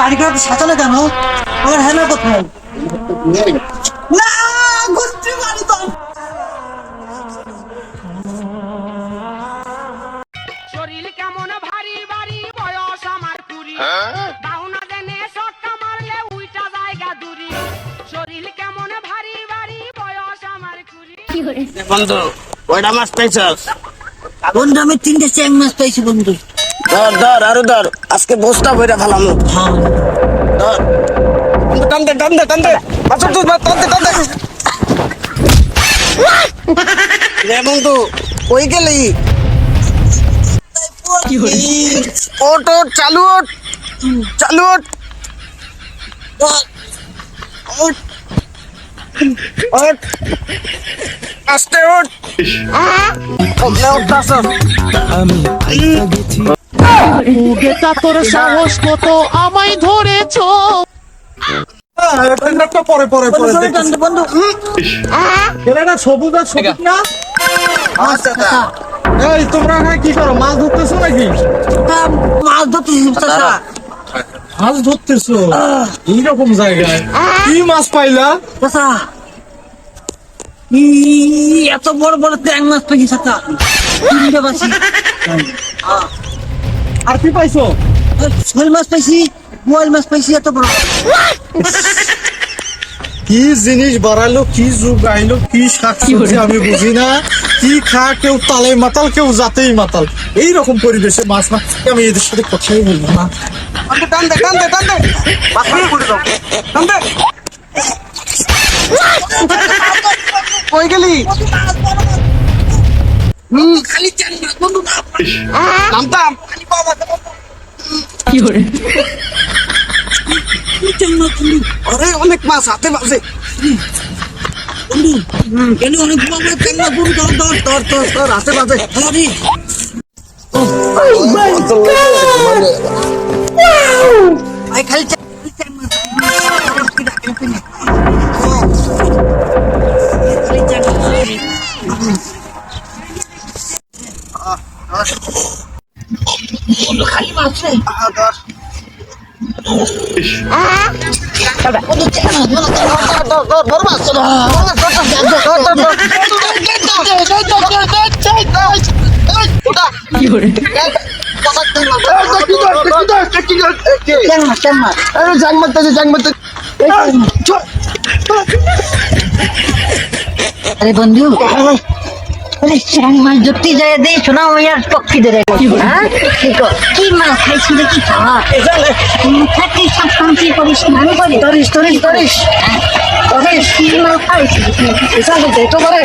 বাড়ি ঘর সাজানো কেন? আমার হেনা কোথায়? না গোষ্ঠী বাড়ি তো। শরীর কেমন ভারী ভারী বয়স আমার কুড়ি। বাহুনা দেনে সটকা মারলে উইটা জায়গা দূরি। শরীর কেমন ভারী ভারী বয়স আমার কুড়ি। বন্ধু কয়টা মাছ পাইছস? বন্ধু আমি তিনটে চ্যাং মাছ পাইছি বন্ধু। ধর ধর আরও ধর। আজকে বস্তা বইরা ফেলামু। হ্যাঁ। ধর। বন্ধু টান দে টান দে টান দে মাছের দুধ ভাত টান দে টান দে রে বন্ধু কই গেলি? ওট ওট চালু ওট চালু ওট ওট ওট আস্তে ওট কমলে উঠতাছ বেটা তোর সাহস কত আমায় ধরেছ। পরে পরে পরে বন্ধু টান দে, বন্ধু হুম, এটা সবুজ আর সবুজ না? আচ্ছা এই তোমরা কি করো? মাছ ধরতেছো নাকি? মাছ ধরতেছি মাছ ধরতেছো? এইরকম জায়গায়। কি মাছ পাইলা? এত বড় বড় ট্যাং মাছ তিনটে পাচ্ছি আর কি পাইছো? শোল মাছ পাইছি বোয়াল মাছ পাইছি এত বড়। কি জিনিস বাড়াইলো কি যুগ আইলো কি শাক আমি বুঝি না। কি খা কেউ তালে মাতাল কেউ জাতেই মাতাল। এইরকম পরিবেশে মাছ মাছ আমি এদের সাথে কথাই বলব না। টান দে টান দে টান দে। মাছ মাছ করে দাও। টান দে। কই গেলি? খালি ট্যাং মাছ বন্ধু না নামতাম খালি ট্যাং মাছ বন্ধু আরে অনেক মাছ হাতে মাঝে বন্ধু কেন অনেক মাছ বন্ধু ধর ধর ধর ধর ধর হাতে আরে আই খালি খালি বন্ধু খালি মাছ রে জাং মারতেছে জাং মারতেছে আরে বন্ধু আরে চ্যাং মাছ ধরতে যায় দে শোনা আর পক্ষী ধরে হ্যাঁ? কি? কি মাছ খাইছিল কি খাওয়া? থাকে সব শান্তি করিস স্নান করে। তরিস তরিস তরিস তবে কি মাছ খাইছিল তো করে